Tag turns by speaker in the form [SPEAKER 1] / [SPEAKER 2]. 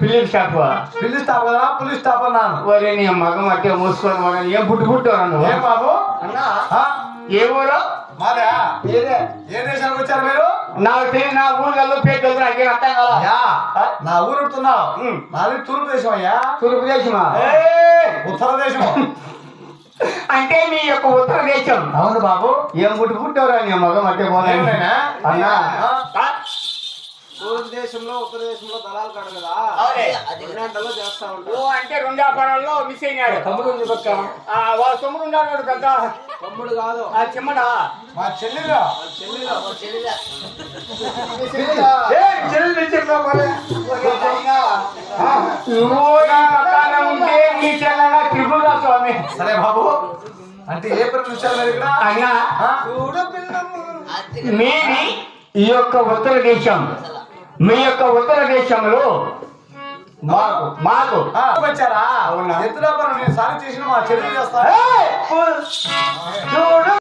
[SPEAKER 1] పిల్లి స్టాప్
[SPEAKER 2] పిల్లి స్టాప్ కదా పులి స్టాప్ అన్నాను
[SPEAKER 1] నీ మగం అట్టే మూసుకొని ఏం పుట్టు పుట్టు అన్నాను
[SPEAKER 2] ఏ బాబు?
[SPEAKER 1] అన్నా ఏ ఊరు?
[SPEAKER 2] మాదా?
[SPEAKER 1] ఏదే?
[SPEAKER 2] ఏ దేశానికి వచ్చారు మీరు?
[SPEAKER 1] నాకు తెలియదు నా ఊరు పేరు నాకు అర్థం కదా
[SPEAKER 2] నా ఊరు ఉంటున్నావు. నాది తూర్పు దేశం అయ్యా.
[SPEAKER 1] తూర్పు దేశమా?
[SPEAKER 2] ఉత్తర దేశం
[SPEAKER 1] అంటే మీ యొక్క ఉత్తర దేశం.
[SPEAKER 2] అవును బాబు.
[SPEAKER 1] ఏం పుట్టు పుట్టావురా నీ మగం అట్టే పోనీ? అన్నా.
[SPEAKER 3] దేశంలో ఉత్తర దేశంలో దళాలు కాడు కదా? చేస్తా ఉంటారు.
[SPEAKER 1] ఓ అంటే రెండు వ్యాపారాల్లో మిస్ అయినాడు.
[SPEAKER 3] తమ్ముడు ఉంది పక్క.
[SPEAKER 1] ఆ, వాళ్ళ తమ్ముడు ఉన్నాడు పెద్ద
[SPEAKER 3] తమ్ముడు కాదు.
[SPEAKER 1] ఆ చిమ్మడా?
[SPEAKER 2] మా చెల్లెలు?
[SPEAKER 3] చెల్లెలు?
[SPEAKER 1] ఏ, చెల్లి
[SPEAKER 2] బాబు. అంటే ఏ
[SPEAKER 1] అయినా మీది ఈ యొక్క ఉత్తర దేశం మీ యొక్క ఉత్తర దేశంలో మాకు. మాకు.
[SPEAKER 2] వచ్చారా నేను సారి చేసిన మా చెల్లెలు చేస్తా.
[SPEAKER 1] ఏయ్! చూడు